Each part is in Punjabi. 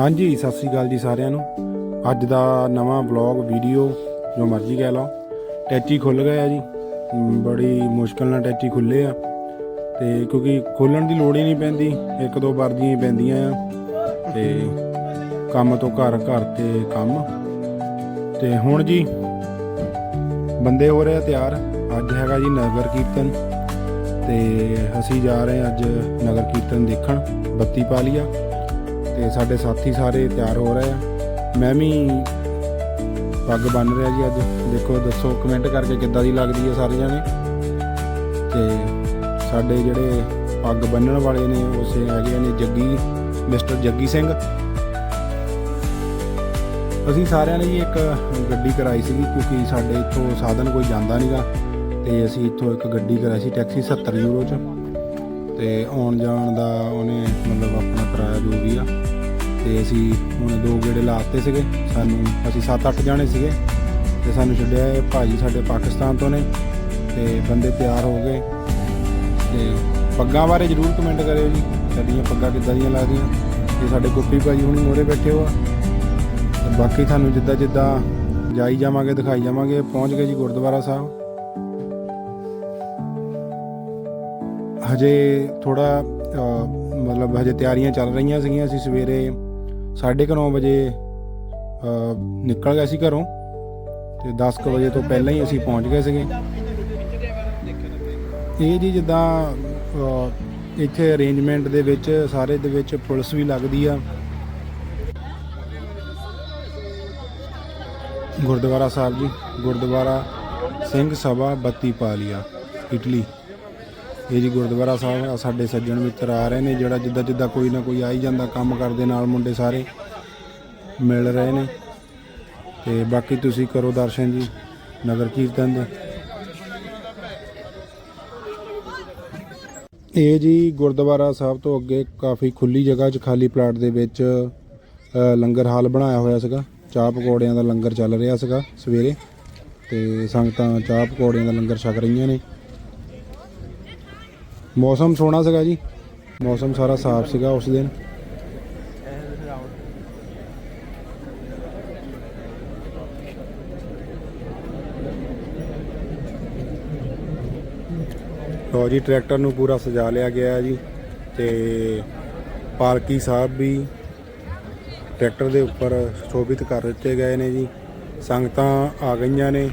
ਹਾਂਜੀ, ਸਤਿ ਸ੍ਰੀ ਅਕਾਲ ਜੀ ਸਾਰਿਆਂ ਨੂੰ। ਅੱਜ ਦਾ ਨਵਾਂ ਵਲੌਗ ਵੀਡੀਓ ਜੋ ਮਰਜ਼ੀ ਕਹਿ ਲਓ। ਟੈਚੀ ਖੁੱਲ ਗਿਆ ਜੀ। ਬੜੀ ਮੁਸ਼ਕਲ ਨਾਲ ਟੈਚੀ ਖੁੱਲੇ ਆ। ਤੇ ਕਿਉਂਕਿ ਖੋਲਣ ਦੀ ਲੋੜ ਹੀ ਨਹੀਂ ਪੈਂਦੀ। ਇੱਕ ਦੋ ਵਰਦੀਆਂ ਹੀ ਪੈਂਦੀਆਂ ਆ। ਤੇ ਕੰਮ ਤੋਂ ਘਰ ਘਰ ਤੇ ਕੰਮ। ਤੇ ਹੁਣ ਜੀ, ਬੰਦੇ ਹੋ ਰਹੇ ਆ ਤਿਆਰ। ਅੱਜ ਹੈਗਾ ਜੀ ਨਗਰ ਕੀਰਤਨ। ਤੇ ਅਸੀਂ ਜਾ ਰਹੇ ਹਾਂ ਅੱਜ ਨਗਰ ਕੀਰਤਨ ਦੇਖਣ। ਬੱਤੀ ਪਾ ਲਿਆ ਤੇ ਸਾਡੇ ਸਾਥੀ ਸਾਰੇ ਤਿਆਰ ਹੋ ਰਹੇ ਆ। ਮੈਂ ਵੀ ਪੱਗ ਬੰਨ ਰਿਹਾ ਜੀ ਅੱਜ। ਦੇਖੋ, ਦੱਸੋ ਕਮੈਂਟ ਕਰਕੇ ਕਿੱਦਾਂ ਦੀ ਲੱਗਦੀ ਹੈ ਸਾਰੇ ਜਣੇ ਤੇ ਸਾਡੇ ਜਿਹੜੇ ਪੱਗ ਬੰਨਣ ਵਾਲੇ ਨੇ ਉਸੇ ਹੈਗੇ ਨੇ ਜੱਗੀ ਮਿਸਟਰ ਜੱਗੀ ਸਿੰਘ। ਅਸੀਂ ਸਾਰਿਆਂ ਨੇ ਜੀ ਇੱਕ ਗੱਡੀ ਕਰਾਈ ਸੀਗੀ, ਕਿਉਂਕਿ ਸਾਡੇ ਇੱਥੋਂ ਸਾਧਨ ਕੋਈ ਜਾਂਦਾ ਨਹੀਂਗਾ ਤੇ ਅਸੀਂ ਇੱਥੋਂ ਇੱਕ ਗੱਡੀ ਕਰਾਈ ਸੀ, ਟੈਕਸੀ 70 ਯੂਰੋ ਚ। ਤੇ ਆਉਣ ਜਾਣ ਦਾ ਉਹਨੇ ਮਤਲਬ ਆਪਣਾ ਕਿਰਾਇਆ ਜੋ ਵੀ ਆ, ਤੇ ਅਸੀਂ ਹੁਣ ਦੋ ਗੇੜੇ ਲਾਤੇ ਸੀਗੇ, ਸਾਨੂੰ ਅਸੀਂ 7-8 ਜਾਣੇ ਸੀਗੇ, ਤੇ ਸਾਨੂੰ ਛੱਡਿਆ ਇਹ ਭਾਜੀ ਸਾਡੇ ਪਾਕਿਸਤਾਨ ਤੋਂ ਨੇ, ਤੇ ਬੰਦੇ ਤਿਆਰ ਹੋ ਗਏ। ਤੇ ਪੱਗਾਂ ਬਾਰੇ ਜਰੂਰ ਕਮੈਂਟ ਕਰਿਓ ਜੀ, ਸਾਡੀਆਂ ਪੱਗਾਂ ਕਿੱਦਾਂ ਦੀਆਂ ਲੱਗਦੀਆਂ ਤੇ ਸਾਡੇ ਗੁੱਪੀ ਭਾਜੀ ਹੁਣ ਮੋਰੇ ਬੈਠੇ ਹੋ ਆ। ਬਾਕੀ ਤੁਹਾਨੂੰ ਜਿੱਦਾਂ ਜਿੱਦਾਂ ਜਾਈ ਜਾਵਾਂਗੇ, ਦਿਖਾਈ ਜਾਵਾਂਗੇ, ਪਹੁੰਚ ਗਏ ਜੀ ਗੁਰਦੁਆਰਾ ਸਾਹਿਬ। ਹਜੇ ਥੋੜਾ ਮਤਲਬ ਹਜੇ ਤਿਆਰੀਆਂ ਚੱਲ ਰਹੀਆਂ ਸੀਗੀਆਂ। ਅਸੀਂ ਸਵੇਰੇ 9:30 ਵਜੇ ਨਿਕਲ ਗਏ ਸੀ ਘਰੋਂ ਤੇ 10:00 ਵਜੇ ਤੋਂ ਪਹਿਲਾਂ ਹੀ ਅਸੀਂ ਪਹੁੰਚ ਗਏ ਸੀਗੇ। ਇਹ ਜੀ ਜਿੱਦਾਂ ਇੱਥੇ ਅਰੇਂਜਮੈਂਟ ਦੇ ਵਿੱਚ, ਸਾਰੇ ਦੇ ਵਿੱਚ ਪੁਲਿਸ ਵੀ ਲੱਗਦੀ ਆ। ਗੁਰਦੁਆਰਾ ਸਾਹਿਬ ਜੀ, ਗੁਰਦੁਆਰਾ ਸਿੰਘ ਸਭਾ ਬੱਤੀ ਪਾਲੀਆ, ਇਟਲੀ। ਇਹ ਜੀ ਗੁਰਦੁਆਰਾ ਸਾਹਿਬ ਆ, ਸਾਡੇ ਸੱਜਣ ਮਿੱਤਰ ਆ ਰਹੇ ਨੇ, ਜਿਹੜਾ ਜਿੱਦਾਂ ਜਿੱਦਾਂ ਕੋਈ ਨਾ ਕੋਈ ਆਈ ਜਾਂਦਾ ਕੰਮ ਕਰਦੇ ਨਾਲ ਮੁੰਡੇ ਸਾਰੇ ਮਿਲ ਰਹੇ ਨੇ। ਤੇ ਬਾਕੀ ਤੁਸੀਂ ਕਰੋ ਦਰਸ਼ਨ ਜੀ, ਨਗਰ ਕੀਰਤਨ ਦੇ। ਇਹ ਜੀ ਗੁਰਦੁਆਰਾ ਸਾਹਿਬ ਤੋਂ ਅੱਗੇ ਕਾਫੀ ਖੁੱਲੀ ਜਗ੍ਹਾ 'ਚ, ਖਾਲੀ ਪਲਾਟ ਦੇ ਵਿੱਚ ਲੰਗਰ ਹਾਲ ਬਣਾਇਆ ਹੋਇਆ ਸੀਗਾ। ਚਾਹ ਪਕੌੜਿਆਂ ਦਾ ਲੰਗਰ ਚੱਲ ਰਿਹਾ ਸੀਗਾ ਸਵੇਰੇ। ਤੇ ਸੰਗਤਾਂ ਚਾਹ ਪਕੌੜਿਆਂ ਦਾ ਲੰਗਰ ਛਕ ਰਹੀਆਂ ਨੇ। ਮੌਸਮ ਸੋਹਣਾ ਸੀਗਾ ਜੀ। ਮੌਸਮ ਸਾਰਾ ਸਾਫ਼ ਸੀਗਾ ਉਸ ਦਿਨ। ਲੋ ਜੀ, ਟਰੈਕਟਰ ਨੂੰ ਪੂਰਾ ਸਜਾ ਲਿਆ ਗਿਆ ਜੀ ਤੇ ਪਾਲਕੀ ਸਾਹਿਬ ਵੀ ਟਰੈਕਟਰ ਦੇ ਉੱਪਰ ਸ਼ੋਭਿਤ ਕਰ ਦਿੱਤੇ ਗਏ ਨੇ ਜੀ। ਸੰਗਤਾਂ ਆ ਗਈਆਂ ਨੇ।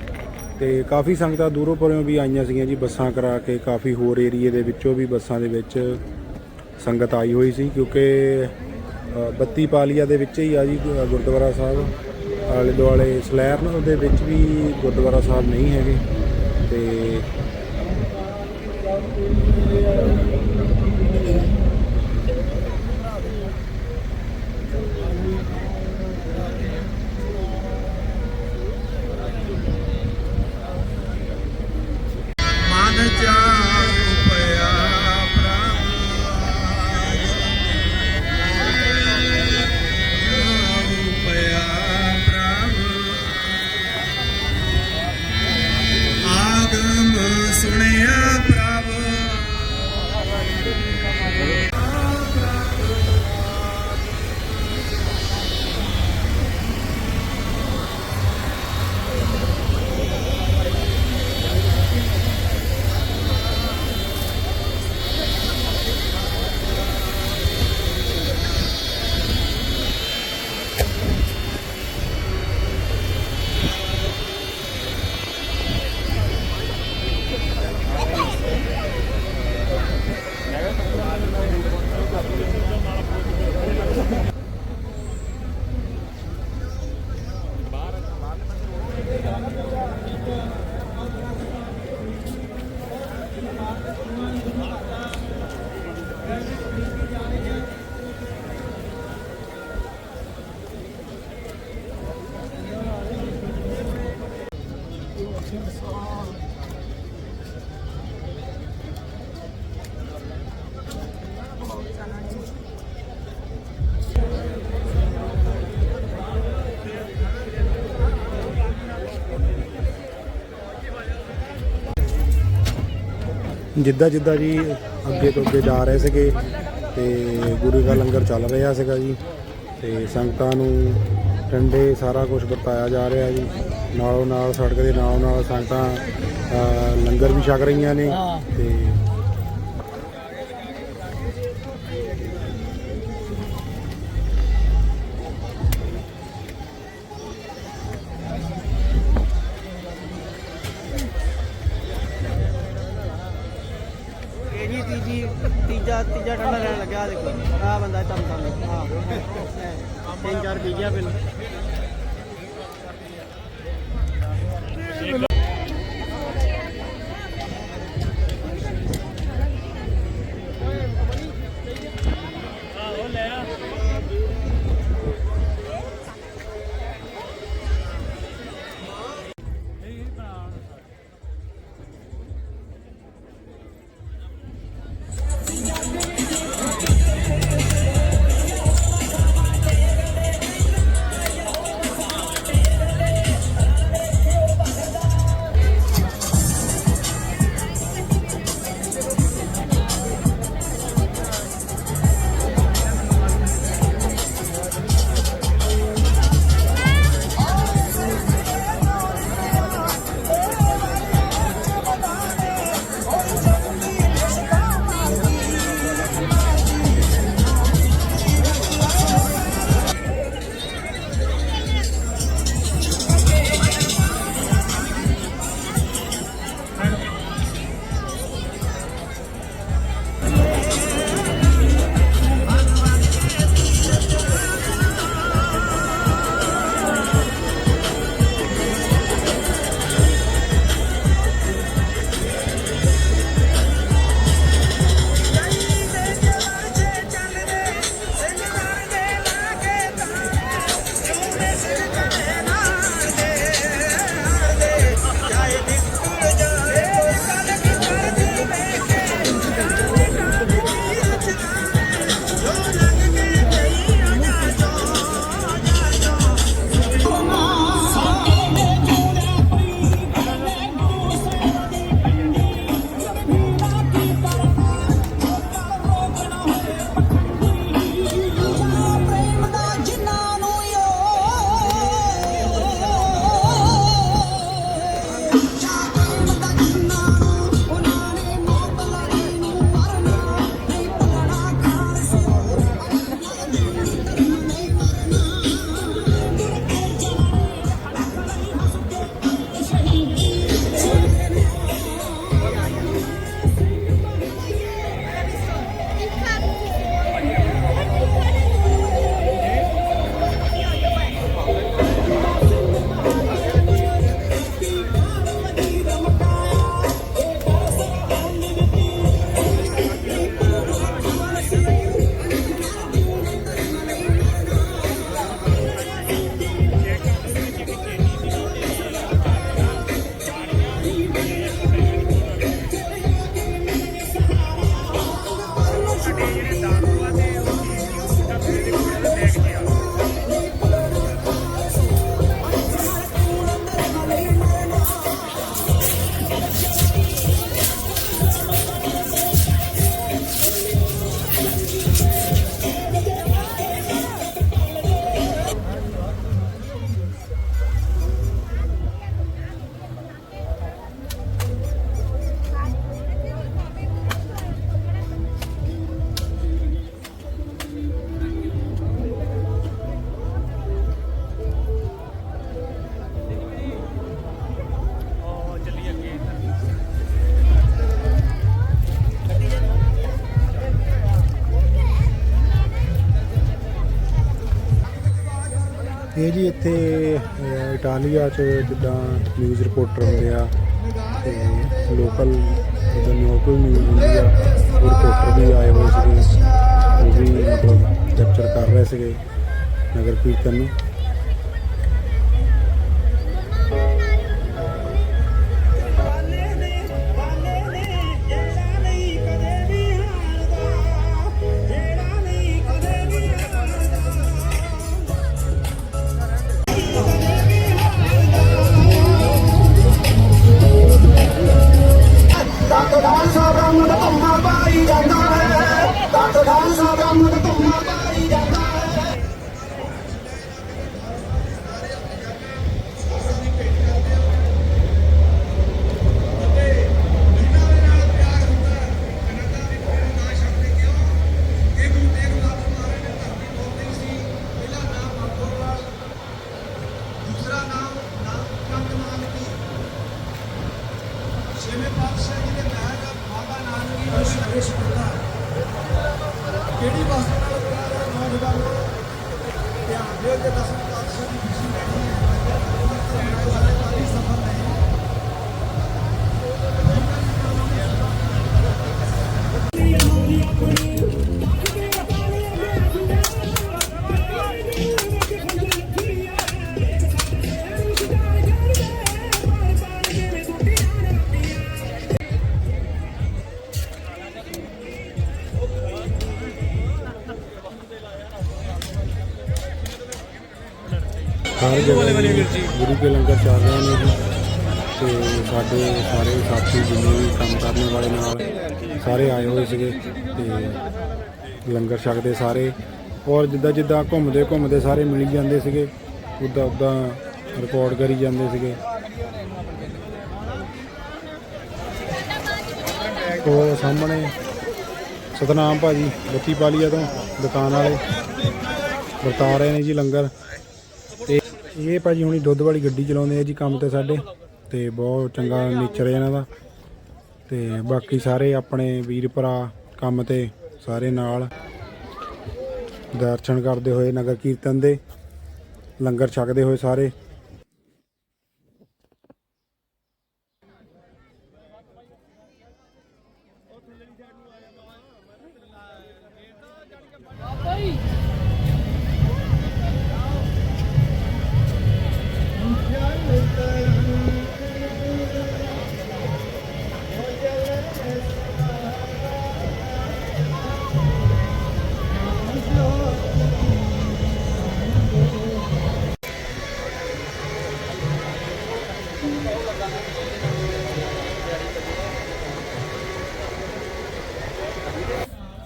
ਤੇ ਕਾਫੀ ਸੰਗਤਾਂ ਦੂਰੋਂ ਪਰੋਂ ਵੀ ਆਈਆਂ ਸੀਗੀਆਂ ਜੀ ਬੱਸਾਂ ਕਰਾ ਕੇ, ਕਾਫੀ ਹੋਰ ਏਰੀਏ ਦੇ ਵਿੱਚੋਂ ਵੀ ਬੱਸਾਂ ਦੇ ਵਿੱਚ ਸੰਗਤ ਆਈ ਹੋਈ ਸੀ, ਕਿਉਂਕਿ ਬੱਤੀ ਪਾਲੀਆ ਦੇ ਵਿੱਚ ਹੀ ਆ ਜੀ ਗੁਰਦੁਆਰਾ ਸਾਹਿਬ। ਆਲੇ ਦੁਆਲੇ ਸਲੈਰਨ ਦੇ ਵਿੱਚ ਵੀ ਗੁਰਦੁਆਰਾ ਸਾਹਿਬ ਨਹੀਂ ਹੈਗੇ। ਤੇ Thank you. ਜਿੱਦਾਂ ਜਿੱਦਾਂ ਜੀ ਅੱਗੇ ਤੋਂ ਅੱਗੇ ਜਾ ਰਹੇ ਸੀਗੇ ਤੇ ਗੁਰੂ ਦਾ ਲੰਗਰ ਚੱਲ ਰਿਹਾ ਸੀਗਾ ਜੀ ਤੇ ਸੰਗਤਾਂ ਨੂੰ ਠੰਡੇ ਸਾਰਾ ਕੁਝ ਵਰਤਾਇਆ ਜਾ ਰਿਹਾ ਜੀ। ਨਾਲੋਂ ਨਾਲ ਸੜਕ ਦੇ ਨਾਲੋਂ ਨਾਲ ਸੰਗਤਾਂ ਲੰਗਰ ਵੀ ਛਕ ਰਹੀਆਂ ਨੇ ਤੇ ਤੀਜਾ ਠੰਡਾ ਲੈਣ ਲੱਗਿਆ ਦੇਖੋ ਆ ਬੰਦਾ ਤਮ ਹਾਂ। ਤਿੰਨ ਚਾਰ ਬੀਜਿਆ ਪਹਿਲਾਂ ਇਹ ਜੀ ਇੱਥੇ ਇਟਾਲੀਆ 'ਚ ਜਿੱਦਾਂ ਨਿਊਜ਼ ਰਿਪੋਰਟਰ ਹੁੰਦੇ ਆ ਤੇ ਲੋਕਲ ਜਿੱਦਾਂ ਲੋਕਲ ਨਿਊਜ਼ ਹੁੰਦੀ ਆ, ਉਹ ਰਿਪੋਰਟਰ ਵੀ ਆਏ ਹੋਏ ਸੀਗੇ, ਉਹ ਵੀ ਮਤਲਬ ਕੈਪਚਰ ਕਰ ਰਹੇ ਸੀਗੇ ਨਗਰ ਕੀਰਤਨ ਨੂੰ। ਤੱਕ ਖਾਲਸਾ ਬ੍ਰਹਮ ਧੰਮਾ ਪਾਈ ਜਾਂਦਾ ਹੈ। ਤੱਕ ਖਾਲਸਾ ਬ੍ਰਹਮ ਦਾ ਪੇਸ਼ ਕਰਦਾ ਕਿਹੜੀ ਵਸਤ ਨਾਲ ਪਿਆਰ ਹੈ ਨੌਜਵਾਨੋ ਧਿਆਨ ਦਿਓ ਕਿ ਦਸਮ ਪਾਤਸ਼ਾਹ ਦੀ ਖੁਸ਼ੀ ਹੈ ਜਗ੍ਹਾ ਜੀ। ਗੁਰੂ ਕੇ ਲੰਗਰ ਚੱਲ ਰਹੇ ਨੇ ਜੀ। ਤੇ ਸਾਡੇ ਸਾਰੇ ਸਾਥੀ ਜਿੰਨੇ ਵੀ ਕੰਮ ਕਰਨ ਵਾਲੇ ਨਾਲ ਸਾਰੇ ਆਏ ਹੋਏ ਸੀਗੇ ਤੇ ਲੰਗਰ ਛਕਦੇ ਸਾਰੇ। ਔਰ ਜਿੱਦਾਂ ਜਿੱਦਾਂ ਘੁੰਮਦੇ ਘੁੰਮਦੇ ਸਾਰੇ ਮਿਲ ਜਾਂਦੇ ਸੀਗੇ, ਉੱਦਾਂ ਉੱਦਾਂ ਰਿਕਾਰਡ ਕਰੀ ਜਾਂਦੇ ਸੀਗੇ। ਉਹ ਸਾਹਮਣੇ ਸਤਨਾਮ ਭਾਜੀ ਬੱਤੀ ਪਾਲੀਆ ਤੋਂ ਦੁਕਾਨ ਵਾਲੇ। ਵਰਤਾ ਰਹੇ ਨੇ ਜੀ ਲੰਗਰ। ਇਹ ਭਾਜੀ ਹੁਣੀ ਦੁੱਧ ਵਾਲੀ ਗੱਡੀ ਚਲਾਉਂਦੇ ਆ ਜੀ ਕੰਮ ਤੇ ਸਾਡੇ। ਤੇ ਬਹੁਤ ਚੰਗਾ ਨੇਚਰ ਹੈ ਇਹਨਾਂ ਦਾ। ਤੇ ਬਾਕੀ ਸਾਰੇ ਆਪਣੇ ਵੀਰ ਭਰਾ ਕੰਮ ਤੇ ਸਾਰੇ ਨਾਲ। ਦਰਸ਼ਨ ਕਰਦੇ ਹੋਏ ਨਗਰ ਕੀਰਤਨ ਦੇ। ਲੰਗਰ ਛਕਦੇ ਹੋਏ ਸਾਰੇ।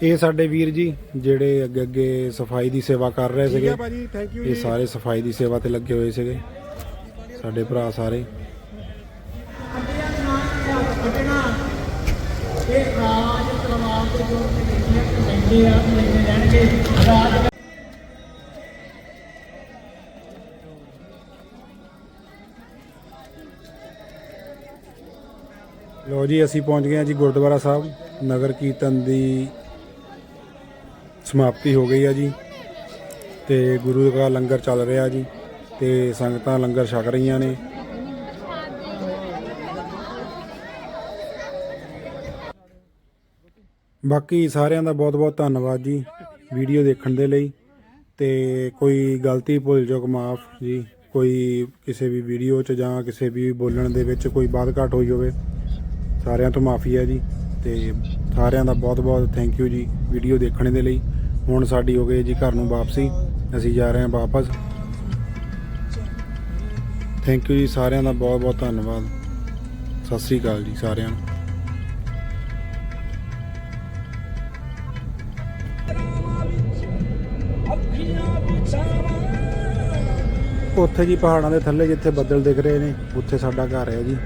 ਇਹ ਸਾਡੇ ਵੀਰ ਜੀ ਜਿਹੜੇ ਅੱਗੇ ਅੱਗੇ ਸਫ਼ਾਈ ਦੀ ਸੇਵਾ ਕਰ ਰਹੇ ਸੀਗੇ। ਭਾਜੀ ਥੈਂਕ ਯੂ ਇਹ ਸਾਰੇ ਸਫ਼ਾਈ ਦੀ ਸੇਵਾ ਤੇ ਲੱਗੇ ਹੋਏ ਸੀਗੇ। ਸਾਡੇ ਭਰਾ ਸਾਰੇ। ਲੋ ਜੀ ਅਸੀਂ ਪਹੁੰਚ ਗਏ ਹਾਂ ਜੀ ਗੁਰਦੁਆਰਾ ਸਾਹਿਬ ਨਗਰ ਕੀਰਤਨ ਦੀ ਸਮਾਪਤੀ ਹੋ ਗਈ ਆ ਜੀ। ਤੇ ਗੁਰੂ ਦਾ ਲੰਗਰ ਚੱਲ ਰਿਹਾ ਜੀ। ਤੇ ਸੰਗਤਾਂ ਲੰਗਰ ਛਕ ਰਹੀਆਂ ਨੇ। ਬਾਕੀ ਸਾਰਿਆਂ ਦਾ ਬਹੁਤ-ਬਹੁਤ ਧੰਨਵਾਦ ਜੀ ਵੀਡੀਓ ਦੇਖਣ ਦੇ ਲਈ। ਤੇ ਕੋਈ ਗਲਤੀ, ਭੁੱਲ ਚੁੱਕ ਮਾਫ ਜੀ। ਕੋਈ ਕਿਸੇ ਵੀ ਵੀਡੀਓ 'ਚ ਜਾਂ ਕਿਸੇ ਵੀ ਬੋਲਣ ਦੇ ਵਿੱਚ ਕੋਈ ਬਾਤ ਘਾਟ ਹੋਈ ਹੋਵੇ, ਸਾਰਿਆਂ ਤੋਂ ਮਾਫੀ ਹੈ ਜੀ। ਤੇ ਸਾਰਿਆਂ ਦਾ ਬਹੁਤ-ਬਹੁਤ ਥੈਂਕ ਯੂ ਜੀ ਵੀਡੀਓ ਦੇਖਣ ਦੇ ਲਈ। ਹੁਣ ਸਾਡੀ ਹੋ ਗਈ ਜੀ ਘਰ ਨੂੰ ਵਾਪਸੀ। ਅਸੀਂ ਜਾ ਰਹੇ ਹਾਂ ਵਾਪਸ। ਥੈਂਕ ਯੂ ਜੀ ਸਾਰਿਆਂ ਦਾ ਬਹੁਤ-ਬਹੁਤ ਧੰਨਵਾਦ। ਸਤਿ ਸ੍ਰੀ ਅਕਾਲ ਜੀ ਸਾਰਿਆਂ ਨੂੰ। ਉੱਥੇ ਜੀ ਪਹਾੜਾਂ ਦੇ ਥੱਲੇ ਜਿੱਥੇ ਬੱਦਲ ਦਿਖ ਰਹੇ ਨੇ, ਉੱਥੇ ਸਾਡਾ ਘਰ ਹੈ ਜੀ।